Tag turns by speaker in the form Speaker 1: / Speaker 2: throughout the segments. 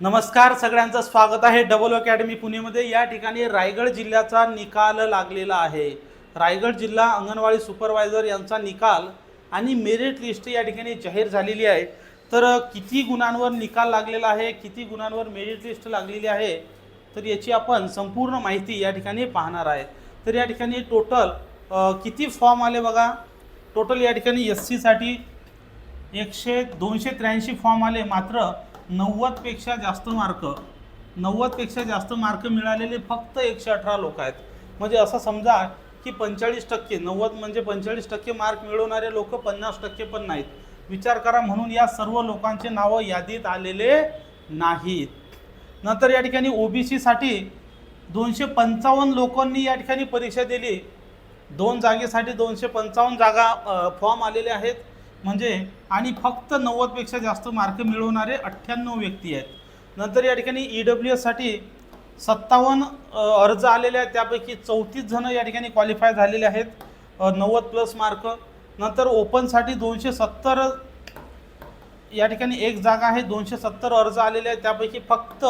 Speaker 1: नमस्कार सगळ्यांचं स्वागत आहे. डबल अकॅडमी पुणेमध्ये या ठिकाणी रायगड जिल्ह्याचा निकाल लागलेला आहे. रायगड जिल्हा अंगणवाडी सुपरवायझर यांचा निकाल आणि मेरिट लिस्ट या ठिकाणी जाहीर झालेली आहे. तर किती गुणांवर निकाल लागलेला आहे किती गुणांवर मेरिट लिस्ट लागलेली आहे तर याची आपण संपूर्ण माहिती या ठिकाणी पाहणार आहे. तर या ठिकाणी टोटल किती फॉर्म आले बघा? टोटल या ठिकाणी एस सीसाठी एकशे दोनशे त्र्याऐंशी फॉर्म आले. मात्र नव्वदपेक्षा जास्त मार्क नव्वदपेक्षा जास्त मार्क मिळालेले फक्त एकशे अठरा लोक आहेत. म्हणजे असं समजा की पंचेचाळीस टक्के नव्वद म्हणजे पंचेचाळीस टक्के मार्क मिळवणारे लोक पन्नास टक्के पण नाहीत. विचार करा म्हणून या सर्व लोकांचे नावं यादीत आलेले नाहीत. नंतर या ठिकाणी ओबीसीसाठी दोनशे पंचावन्न लोकांनी या ठिकाणी परीक्षा दिली. दोन जागेसाठी दोनशे पंचावन्न जागा फॉर्म आलेले आहेत. म्हणजे आणि फक्त नव्वदपेक्षा जास्त मार्क मिळवणारे अठ्ठ्याण्णव व्यक्ती आहेत. नंतर या ठिकाणी ई डब्ल्यू एससाठी सत्तावन्न अर्ज आलेले आहेत. त्यापैकी चौतीस जणं या ठिकाणी क्वालिफाय झालेले आहेत. नव्वद प्लस मार्क नंतर ओपनसाठी दोनशे सत्तर या ठिकाणी एक जागा आहे. दोनशे सत्तर अर्ज आलेले आहेत. त्यापैकी फक्त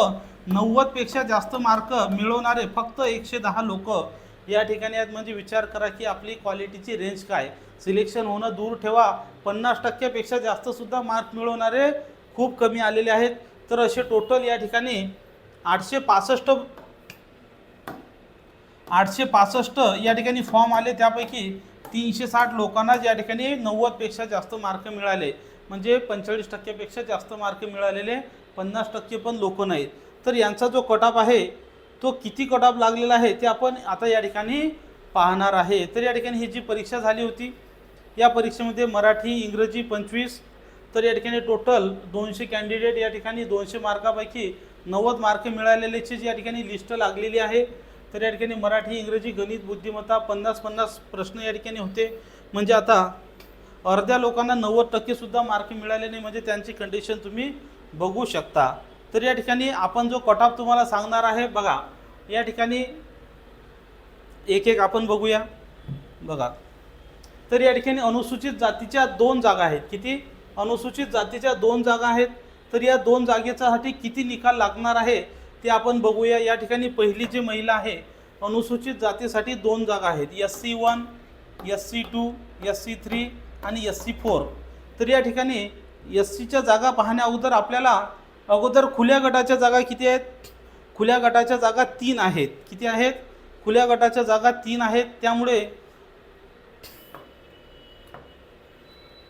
Speaker 1: नव्वदपेक्षा जास्त मार्क मिळवणारे फक्त एकशे दहा लोक या ठिकाणी आहेत. म्हणजे विचार करा की आपली क्वालिटीची रेंज काय सिलेक्शन होणं दूर ठेवा. पन्नास टक्क्यापेक्षा जास्तसुद्धा मार्क मिळवणारे खूप कमी आलेले आहेत. तर असे टोटल या ठिकाणी आठशे पासष्ट आठशे पासष्ट या ठिकाणी फॉर्म आले. त्यापैकी तीनशे साठ लोकांना या ठिकाणी नव्वदपेक्षा जास्त मार्क मिळाले. म्हणजे पंचेचाळीस टक्क्यापेक्षा जास्त मार्क मिळालेले. पन्नास टक्के पण लोक नाहीत. तर यांचा जो कटाप आहे तो किती कटाप लागलेला आहे ते आपण आता या ठिकाणी पाहणार आहे. तर या ठिकाणी ही जी परीक्षा झाली होती या परीक्षेमध्ये मराठी इंग्रजी पंचवीस तर या ठिकाणी टोटल दोनशे कॅन्डिडेट या ठिकाणी दोनशे मार्कापैकी नव्वद मार्क मिळालेल्याची जी या ठिकाणी लिस्ट लागलेली आहे. तर या ठिकाणी मराठी इंग्रजी गणित बुद्धिमत्ता पन्नास पन्नास प्रश्न या ठिकाणी होते. म्हणजे आता अर्ध्या लोकांना नव्वद टक्केसुद्धा मार्क मिळाले नाही म्हणजे त्यांची कंडिशन तुम्ही बघू शकता. तर या ठिकाणी आपण जो कट ऑफ तुम्हाला सांगणार आहे बघा या ठिकाणी एक एक आपण बघूया. बघा. तर या ठिकाणी अनुसूचित जातीच्या दोन जागा आहेत. किती? अनुसूचित जातीच्या दोन जागा आहेत. तर या दोन जागेच्यासाठी किती निकाल लागणार आहे ते आपण बघूया. या ठिकाणी पहिली जी महिला आहे अनुसूचित जातीसाठी दोन जागा आहेत. S C one S C two S C three आणि एस सी फोर. तर या ठिकाणी एस सीच्या जागा पाहण्या अगोदर आपल्याला अगोदर खुल्या गटाच्या जागा किती आहेत? खुल्या गटाच्या जागा तीन आहेत. किती आहेत? खुल्या गटाच्या जागा तीन आहेत. त्यामुळे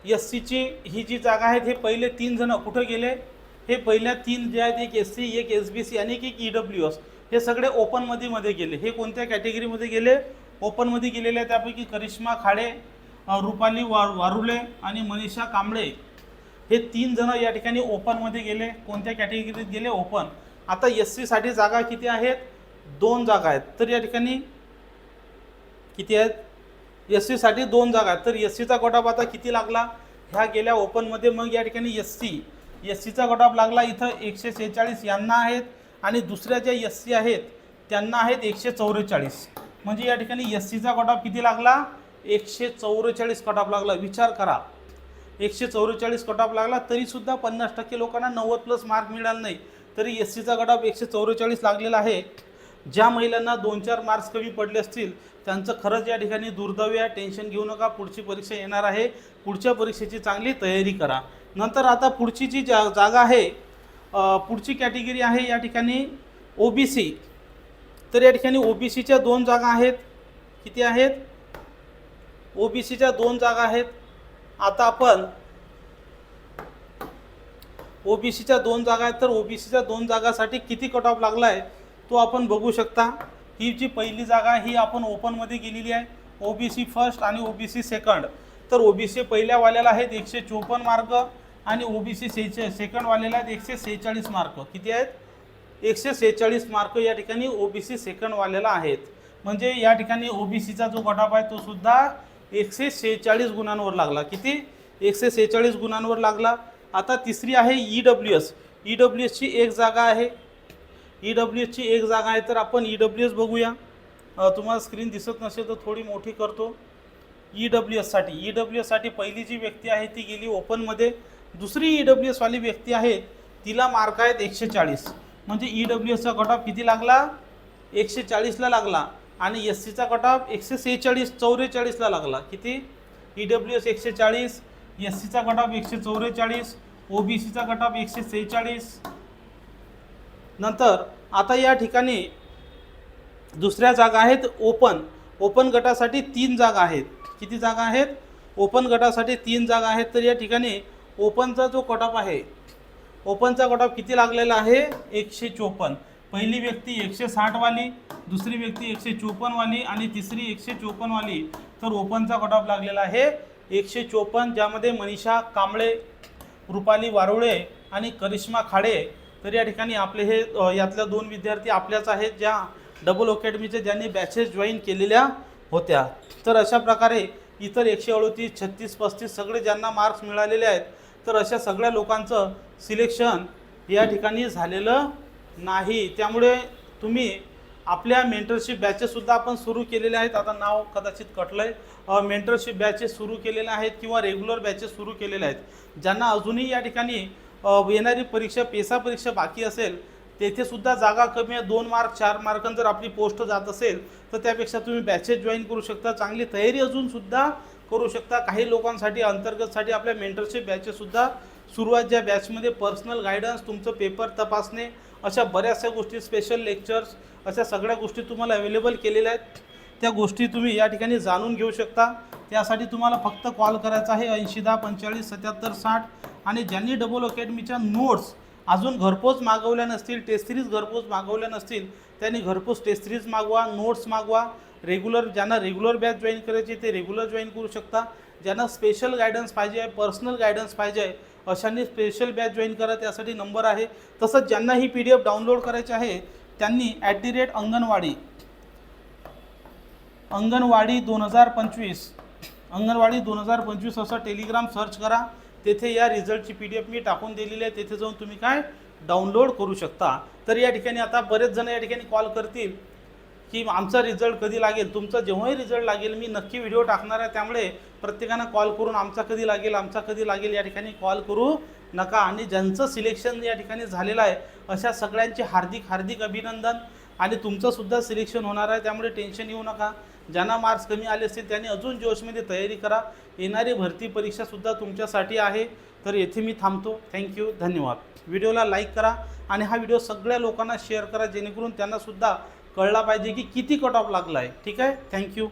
Speaker 1: एस सीची ही जी जागा आहेत हे पहिले तीन जण कुठं गेले? हे पहिल्या तीन जे आहेत एक एस सी एक एस बी सी आणि एक ई डब्ल्यू एस हे सगळे ओपनमध्ये मध्ये गेले. हे कोणत्या कॅटेगरीमध्ये गेले? ओपनमध्ये गेलेले आहे त्यापैकी करिश्मा खाडे रुपाली वा वारुले आणि मनीषा कांबळे. हे तीन जण या ठिकाणी ओपनमध्ये गेले. कोणत्या कॅटेगरीत गेले? ओपन आता एस सीसाठी जागा किती आहेत? दोन जागा आहेत. तर या ठिकाणी किती आहेत? एस सीसाठी दोन जागा आहेत. तर एस सीचा गोटाप आता किती लागला? ह्या गेल्या ओपनमध्ये मग या ठिकाणी एस सी एस सीचा गोटाप लागला इथं एकशे सेहेचाळीस यांना आहेत आणि दुसऱ्या ज्या एस सी आहेत त्यांना आहेत एकशे चौवेचाळीस. म्हणजे या ठिकाणी एस सीचा कटऑफ किती लागला? एकशे चौवेचाळीस कटऑफ लागला. विचार करा. एकशे चौवेचाळीस कटऑफ लागला तरीसुद्धा पन्नास टक्के लोकांना नव्वद प्लस मार्क मिळाला नाही. तरी एस सीचा कटऑफ एकशे चौवेचाळीस लागलेला आहे. ज्या महिलांना दोन चार मार्क्स कमी पडले असतील त्यांचं खरंच या ठिकाणी दुर्दैव्य आहे टेन्शन घेऊ नका. पुढची परीक्षा येणार आहे. पुढच्या परीक्षेची चांगली तयारी करा. नंतर आता पुढची जी जा जागा आहे. पुढची कॅटेगरी आहे या ठिकाणी ओ बी सी तर या ठिकाणी ओ बी सीच्या दोन जागा आहेत. किती आहेत? ओ बी सीच्या दोन जागा आहेत. आता आपण ओ बी सीच्या दोन जागा आहेत. तर ओ बी सीच्या दोन जागासाठी किती कट ऑफ लागला आहे तो आपण बघू शकता. ही जी पहिली जागा आहे ही आपण ओपनमध्ये गेलेली आहे. ओ बी सी फर्स्ट आणि ओ बी सी सेकंड तर ओ बी सी पहिल्यावाल्याला आहेत एकशे चोपन्न मार्क आणि ओ बी सी सेचे सेकंडवाल्याला आहेत एकशे सेहेचाळीस मार्क. किती आहेत? एकशे सेहेचाळीस मार्क या ठिकाणी ओ बी सी सेकंडवाल्याला आहेत. म्हणजे या ठिकाणी ओ बी सीचा जो गटाप आहे तो सुद्धा एकशे सेहेचाळीस गुणांवर लागला. किती? एकशे सेहेचाळीस गुणांवर लागला. आता तिसरी आहे E W S E W एसची एक जागा आहे. ई डब्ल्यू एसची एक जागा आहे तर आपण ई डब्ल्यू एस बघूया तुम्हाला स्क्रीन दिसत नसेल तर थोडी मोठी करतो. ई डब्ल्यू एससाठी ई डब्ल्यू एससाठी पहिली जी व्यक्ती आहे ती गेली ओपनमध्ये दुसरी ई डब्ल्यू एसवाली व्यक्ती आहे तिला मार्क आहेत एकशे चाळीस म्हणजे ई डब्ल्यू एसचा कट ऑफ किती लागला? एकशे चाळीसला लागला. आणि एस सीचा कट ऑफ एकशे सेहेचाळीस चौवेचाळीसला लागला. किती? ई डब्ल्यू एस एकशे चाळीस एस सीचा कट ऑफ एकशे चौवेचाळीस ओ बी सीचा कट ऑफ एकशे सेहेचाळीस नंतर आता या ठिकाणी दुसऱ्या जागा आहेत ओपन. ओपन गटासाठी तीन जागा आहेत. किती जागा आहेत? ओपन गटासाठी तीन जागा आहेत. तर या ठिकाणी ओपनचा जो कट आहे ओपनचा कट किती लागलेला आहे? एकशे चोपन्न. पहिली व्यक्ती एकशे साठवाली दुसरी व्यक्ती एकशे चोपन्नवाली आणि तिसरी एकशे चोपन्नवाली. तर ओपनचा कट लागलेला आहे एकशे चोपन्न ज्यामध्ये मनीषा कांबळे रुपाली वारुळे आणि करिश्मा खाडे तर या ठिकाणी आपले हे यातल्या दोन विद्यार्थी आपल्याच आहेत ज्या डबल अकॅडमीचे ज्यांनी बॅचेस जॉईन केलेल्या होत्या. तर अशा प्रकारे इतर एकशे अडतीस छत्तीस पस्तीस सगळे ज्यांना मार्क्स मिळालेले आहेत तर अशा सगळ्या लोकांचं सिलेक्शन या ठिकाणी झालेलं नाही. त्यामुळे तुम्ही आपल्या मेंटरशिप बॅचेससुद्धा आपण सुरू केलेले आहेत. आता नाव कदाचित कटलं आहे मेंटरशिप बॅचेस सुरू केलेले आहेत किंवा रेग्युलर बॅचेस सुरू केलेले आहेत. ज्यांना अजूनही या ठिकाणी येणारी परीक्षा पेसा परीक्षा बाकी असेल तेथे सुद्धा जागा कमी आहे. दोन मार्क चार मार्कांनी जर आपली पोस्ट जात असेल तर त्यापेक्षा तुम्ही बॅचेस जॉईन करू शकता. चांगली तयारी अजून सुद्धा करू शकता. काही लोकांसाठी अंतर्गतसाठी आपल्या मेंटरशिप बॅचेससुद्धा सुरुवात ज्या बॅचमध्ये पर्सनल गायडन्स तुमचं पेपर तपासणे अशा बऱ्याचशा गोष्टी स्पेशल लेक्चर्स अशा सगळ्या गोष्टी तुम्हाला अवेलेबल केलेल्या आहेत. त्या गोष्टी तुम्ही या ठिकाणी जाणून घेऊ शकता. त्यासाठी तुम्हाला फक्त कॉल करायचा आहे ऐंशी दहा पंचेचाळीस सत्याहत्तर साठ आणि ज्यांनी डबल अकॅडमीच्या नोट्स अजून घरपोच मागवल्या नसतील टेस्ट सिरीज घरपोच मागवल्या नसतील त्यांनी घरपोच टेस्ट सिरीज मागवा नोट्स मागवा. रेग्युलर ज्यांना रेग्युलर बॅच जॉईन करायची ते रेग्युलर जॉईन करू शकता. ज्यांना स्पेशल गायडन्स पाहिजे आहे पर्सनल गायडन्स पाहिजे आहे अशांनी स्पेशल बॅच जॉईन करा. त्यासाठी नंबर आहे. तसंच ज्यांना ही पी डी एफ डाउनलोड करायची आहे त्यांनी at the rate anganwadi. Anganwadi दोन हजार पंचवीस. अंगणवाडी दोन हजार पंचवीस असं टेलिग्राम सर्च करा. तेथे या रिझल्टची पी डी एफ मी टाकून दिलेली आहे. तेथे जाऊन तुम्ही काय डाउनलोड करू शकता. तर या ठिकाणी आता बरेच जण या ठिकाणी कॉल करतील की आमचा रिझल्ट कधी लागेल? तुमचा जेव्हाही रिझल्ट लागेल मी नक्की व्हिडिओ टाकणार आहे. त्यामुळे प्रत्येकानं कॉल करून आमचा कधी लागेल आमचा कधी लागेल या ठिकाणी कॉल करू नका. आणि ज्यांचं सिलेक्शन या ठिकाणी झालेलं आहे अशा सगळ्यांचे हार्दिक हार्दिक अभिनंदन. आणि तुमचंसुद्धा सिलेक्शन होणार आहे त्यामुळे टेन्शन येऊ नका. ज्यांना मार्क्स कमी आले असतील त्यांनी अजून जोशमध्ये तयारी करा. येणारी भरती परीक्षासुद्धा तुमच्यासाठी आहे. तर येथे मी थांबतो. थँक्यू धन्यवाद. व्हिडिओला लाईक करा आणि हा व्हिडिओ सगळ्या लोकांना शेअर करा जेणेकरून त्यांनासुद्धा कळला पाहिजे की किती कट ऑफ लागला आहे ठीक आहे? थँक्यू